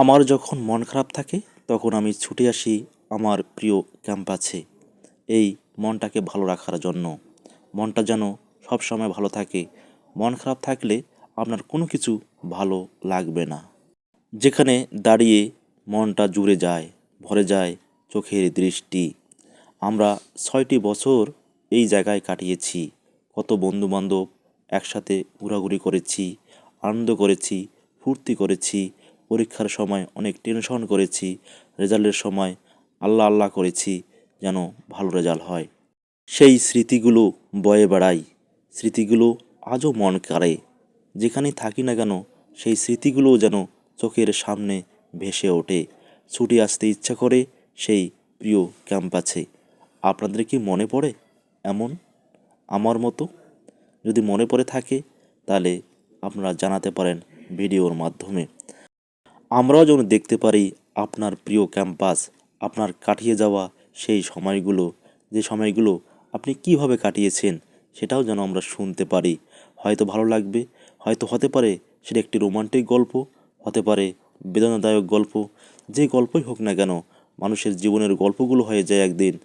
আমার যখন মন খারাপ থাকে, তখন আমি ছুটে আসি আমার প্রিয় ক্যাম্পাসে। এই মনটাকে ভালো রাখার জন্য। মনটা যেন সব সময় ভালো থাকে। মন খারাপ থাকলে আপনার কোনো কিছু ভালো লাগবে না। যেখানে দাঁড়িয়ে মনটা জুড়ে যায়, ভরে যায় চোখের দৃষ্টি। আমরা ছয়টি বছর এই জায়গায় কাটিয়েছি। কত বন্ধুবান্ধব একসাথে ঘোরাঘুরি করেছি, আনন্দ করেছি, ফুর্তি করেছি পরীক্ষার সময় অনেক টেনশন করেছি রেজাল্টের সময় আল্লাহ আল্লাহ করেছি যেন ভালো রেজাল্ট হয়। সেই স্মৃতিগুলো বয়ে বেড়াই, স্মৃতিগুলো আজও মন কাড়ে। যেখানেই থাকি না কেন, সেই স্মৃতিগুলোও যেন চোখের সামনে ভেসে ওঠে। ছুটে আসতে ইচ্ছা করে সেই প্রিয় ক্যাম্পাসে। আপনাদের কি মনে পড়ে এমন? আমার মতো? যদি মনে পড়ে থাকে, তাহলে আপনারা জানাতে পারেন ভিডিওর মাধ্যমে। আমরাও যেন দেখতে পারি আপনার প্রিয় ক্যাম্পাস, আপনার কাটিয়ে যাওয়া সেই সময়গুলো, যে সময়গুলো আপনি কীভাবে কাটিয়েছেন সেটাও যেন আমরা শুনতে পারি। হয়তো ভালো লাগবে, হয়তো হতে পারে সেটা একটি রোমান্টিক গল্প, হতে পারে বেদনাদায়ক গল্প, যে গল্পই হোক না কেন, মানুষের জীবনের গল্পগুলো হয়ে যায় একদিন।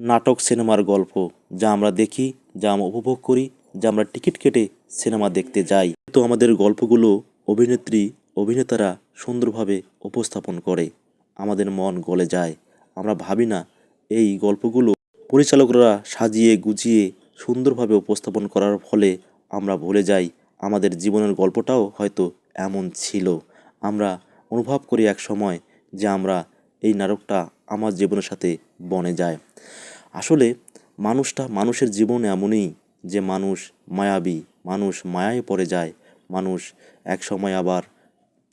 নাটক সিনেমার গল্প, যা আমরা দেখি, যা আমরা উপভোগ করি, যা আমরা টিকিট কেটে সিনেমা দেখতে যাই। তো আমাদের গল্পগুলো অভিনেত্রী অভিনেতারা সুন্দরভাবে উপস্থাপন করে। আমাদের মন গলে যায়। আমরা ভাবি না, এই গল্পগুলো পরিচালকরা সাজিয়ে গুছিয়ে সুন্দরভাবে উপস্থাপন করার ফলে আমরা ভুলে যাই। আমাদের জীবনের গল্পটাও হয়তো এমন ছিল। আমরা অনুভব করি এক সময় যে আমরা এই নাটকটা আমার জীবনের সাথে বনে যায়। আসলে মানুষটা মানুষের জীবন এমনই যে মানুষ মায়াবী, মানুষ মায়ায় পড়ে যায়। মানুষ এক সময় আবার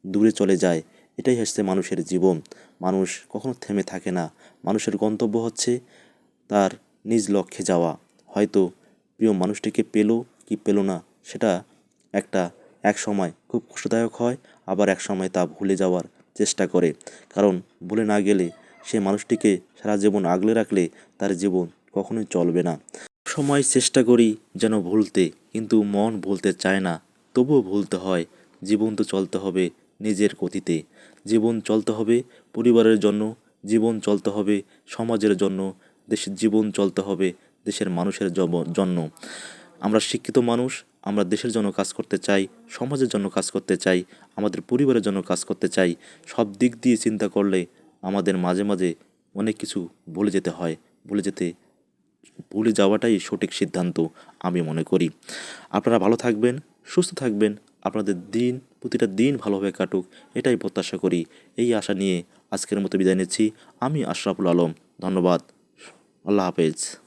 দূরে চলে যায়। এটাই হচ্ছে মানুষের জীবন। মানুষ কখনো থেমে থাকে না। মানুষের গন্তব্য হচ্ছে তার নিজ লক্ষ্যে যাওয়া। হয়তো প্রিয় মানুষটিকে পেল কি পেল না, সেটা একটা এক সময় খুব কষ্টদায়ক হয়, আবার এক সময় তা ভুলে যাওয়ার চেষ্টা করে। কারণ ভুলে না গেলে সে মানুষটিকে সারা জীবন আগলে রাখলে তার জীবন কখনোই চলবে না। সময় চেষ্টা করি যেন ভুলতে, কিন্তু মন ভুলতে চায় না। তবুও ভুলতে হয়। জীবন তো চলতে হবে। নিজের গতিতে জীবন চলতে হবে পরিবারের জন্য, জীবন চলতে হবে সমাজের জন্য দেশের জীবন চলতে হবে দেশের মানুষের জন্য। আমরা শিক্ষিত মানুষ, আমরা দেশের জন্য কাজ করতে চাই, সমাজের জন্য কাজ করতে চাই, আমাদের পরিবারের জন্য কাজ করতে চাই, সব দিক দিয়ে চিন্তা করলে আমাদের মাঝে মাঝে অনেক কিছু ভুলে যেতে হয়, ভুলে যেতে, ভুলে যাওয়াটাই সঠিক সিদ্ধান্ত, আমি মনে করি। আপনারা ভালো থাকবেন, সুস্থ থাকবেন, আপনাদের দিন প্রতিটা দিন ভালোভাবে কাটুক, এটাই প্রত্যাশা করি। এই আশা নিয়ে আজকের মতো বিদায় নিচ্ছি। আমি আশরাফুল আলম, ধন্যবাদ। আল্লাহ হাফেজ।